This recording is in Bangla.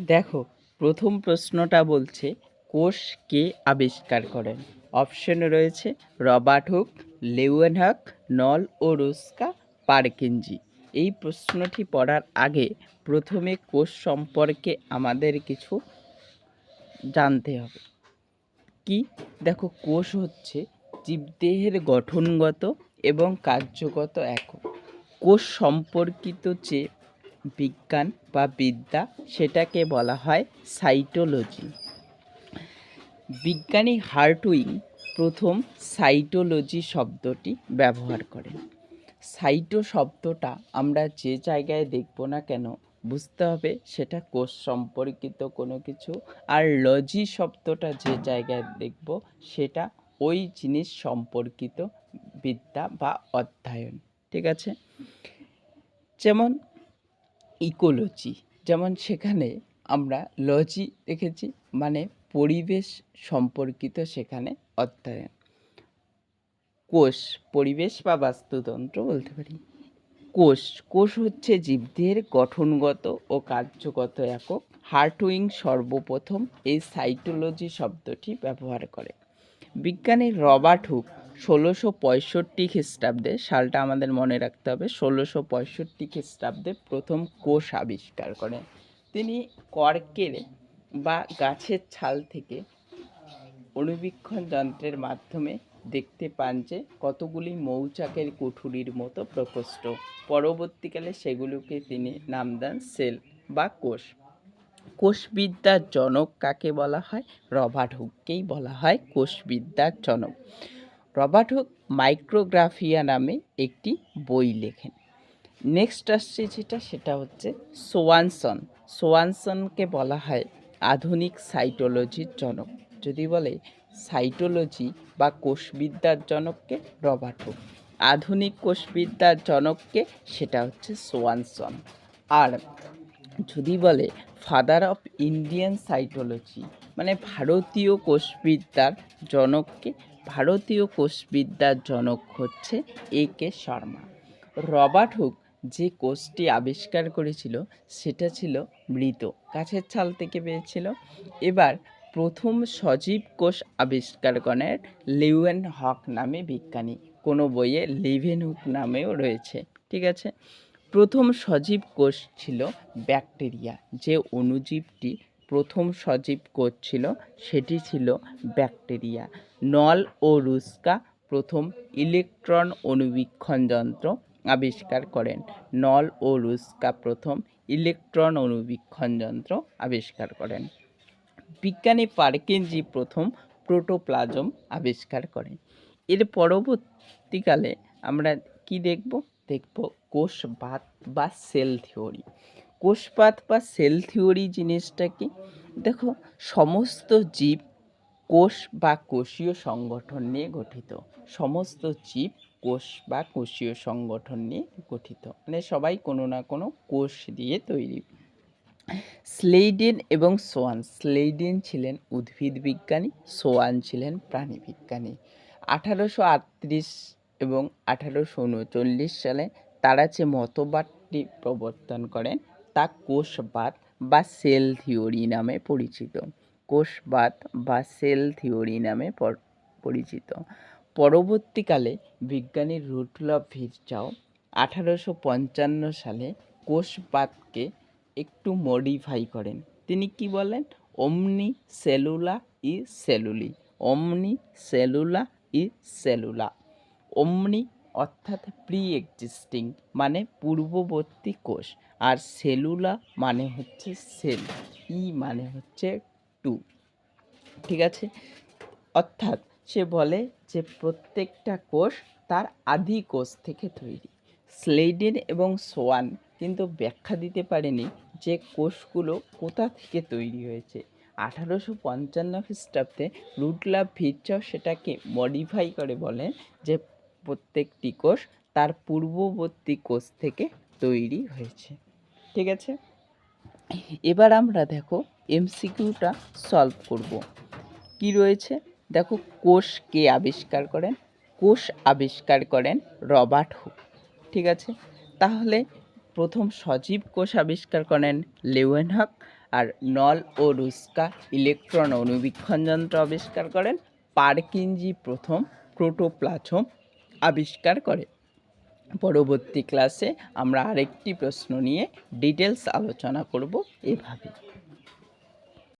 দেখো, প্রথম প্রশ্নটা বলছে, কোষ কে আবিষ্কার করেন অপশন রয়েছে, রবার্ট হুক লেউয়েনহক নল ও রুস্কা পারকিনজি। এই প্রশ্নটি পড়ার আগে প্রথমে কোষ সম্পর্কে আমাদের কিছু জানতে হবে। কি? দেখো, কোষ হচ্ছে জীবদেহের গঠনগত এবং কার্যগত একক। কোষ সম্পর্কিত যে বিজ্ঞান বা বিদ্যা, সেটাকে বলা হয় সাইটোলজি। বিজ্ঞানী হার্টউইং প্রথম সাইটোলজি শব্দটি ব্যবহার করেন। সাইটো শব্দটা আমরা যে জায়গায় দেখব না কেন, বুঝতে হবে সেটা কোষ সম্পর্কিত কোনো কিছু। আর লজি শব্দটা যে জায়গায় দেখব, সেটা ওই জিনিস সম্পর্কিত বিদ্যা বা অধ্যয়ন, ঠিক আছে? যেমন ইকোলজি। যেমন সেখানে আমরা লজি দেখেছি মানে পরিবেশ সম্পর্কিত সেখানে অধ্যয়ন। কোষ, পরিবেশ বা বাস্তুতন্ত্র বলতে পারি। কোষ কোষ হচ্ছে জীবদের গঠনগত ও কার্যগত একক। হার্টউইং সর্বপ্রথম এই সাইটোলজি শব্দটি ব্যবহার করে। বিজ্ঞানী রবার্ট হুক ষোলোশো পঁয়ষট্টি খ্রিস্টাব্দে, সালটা আমাদের মনে রাখতে হবে, ষোলোশো পঁয়ষট্টি খ্রিস্টাব্দে প্রথম কোষ আবিষ্কার করেন। তিনি কর্কের বা গাছের ছাল থেকে অণুবীক্ষণ যন্ত্রের মাধ্যমে দেখতে পান যে কতগুলি মৌচাকের কুঠুরির মতো প্রকোষ্ঠ। পরবর্তীকালে সেগুলোকে তিনি নাম দেন সেল বা কোষ। কোষবিদ্যার জনক কাকে বলা হয়? রবার্ট হুককেই বলা হয় কোষবিদ্যার জনক। রবার্ট হুক মাইক্রোগ্রাফিয়া নামে একটি বই লেখেন। নেক্সট আসছে যেটা, সেটা হচ্ছে সোয়ানসন। সোয়ানসনকে বলা হয় আধুনিক সাইটোলজির জনক। যদি বলে সাইটোলজি বা কোষবিদ্যার জনককে রবার্ট হুক, আধুনিক কোষবিদ্যার জনককে সেটা হচ্ছে সোয়ানসন। আর যদি বলে ফাদার অফ ইন্ডিয়ান সাইটোলজি মানে ভারতীয় কোষবিদ্যার জনককে ভারতীয় কোষবিদ্যার জনক হচ্ছে A K Sharma. Robert Hooke যে কোষটি আবিষ্কার করেছিল, সেটা ছিল মৃত, গাছের ছাল থেকে পেয়েছিল। এবার প্রথম সজীব কোষ আবিষ্কার করেন লিউয়েন হক নামে বিজ্ঞানী, কোনো বইয়ে লিভেন হুক নামেও রয়েছে, ঠিক আছে? প্রথম সজীব কোষ ছিল ব্যাকটেরিয়া, যে অণুজীবটি প্রথম সজীব কোষ ছিল, সেটি ছিল ব্যাকটেরিয়া। নল ও রুস্কা প্রথম ইলেকট্রন অণুবীক্ষণ যন্ত্র আবিষ্কার করেন। নল ও রুস্কা প্রথম ইলেকট্রন অণুবীক্ষণ যন্ত্র আবিষ্কার করেন। বিজ্ঞানী পার্কিনজি প্রথম প্রোটোপ্লাজম আবিষ্কার করেন। এর পরবর্তীকালে আমরা কি দেখব? দেখব কোষ বাত বা সেল থিওরি। কোষপাত বা সেল থিওরি জিনিসটা কি? দেখো, সমস্ত জীব কোষ বা কোষীয় সংগঠন নিয়ে গঠিত। সমস্ত জীব কোষ বা কোষীয় সংগঠন নিয়ে গঠিত। মানে সবাই কোনো না কোনো কোষ দিয়ে তৈরি। স্লেইডেন এবং সোয়ান। স্লেইডেন ছিলেন উদ্ভিদ বিজ্ঞানী, সোয়ান ছিলেন প্রাণী বিজ্ঞানী। আঠারোশো আটত্রিশ এবং আঠারোশো উনচল্লিশ সালে তারা যে মতবাদটি প্রবর্তন করেন তা কোষবাদ বা সেল থিওরি নামে পরিচিত। কোষবাদ বা সেল থিওরি নামে পরিচিত। পরবর্তীকালে বিজ্ঞানী রুটলভ ভিরচাও আঠারোশো পঞ্চান্ন সালে কোষবাদকে একটু মডিফাই করেন। তিনি কি বলেন? অমনি সেলুলা ই সেলুলি, অমনি সেলুলা ই সেলুলা, অমনি অর্থাৎ প্রি এক্সিস্টিং মানে পূর্ববর্তী কোষ। আর সেলুলা মানে হচ্ছে সেল ই মানে হচ্ছে টু ঠিক আছে? অর্থাৎ সে বলে যে প্রত্যেকটা কোষ তার আদি কোষ থেকে তৈরি। স্লেডেন এবং সোয়ান কিন্তু ব্যাখ্যা দিতে পারেনি যে কোষগুলো কোথা থেকে তৈরি হয়েছে। আঠারোশো পঞ্চান্ন খ্রিস্টাব্দে রুটলাভ ভিরচাও সেটাকে মডিফাই করে বলেন যে প্রত্যেকটি কোষ তার পূর্ববর্তী কোষ থেকে তৈরি হয়েছে। ঠিক আছে? এবার আমরা দেখো এমসিকিউটা সলভ করব। কি রয়েছে? দেখো কোষ কে আবিষ্কার করেন? কোষ আবিষ্কার করেন রবার্ট হুক। ঠিক আছে? তাহলে প্রথম সজীব কোষ আবিষ্কার করেন লেওয়েন হক আর নল ও রুস্কা ইলেকট্রন অণুবীক্ষণ যন্ত্র আবিষ্কার করেন। পারকিনজি প্রথম প্রোটোপ্লাজম আবিষ্কার করে। পরবর্তী ক্লাসে আমরা আরেকটি প্রশ্ন নিয়ে ডিটেলস আলোচনা করব এভাবে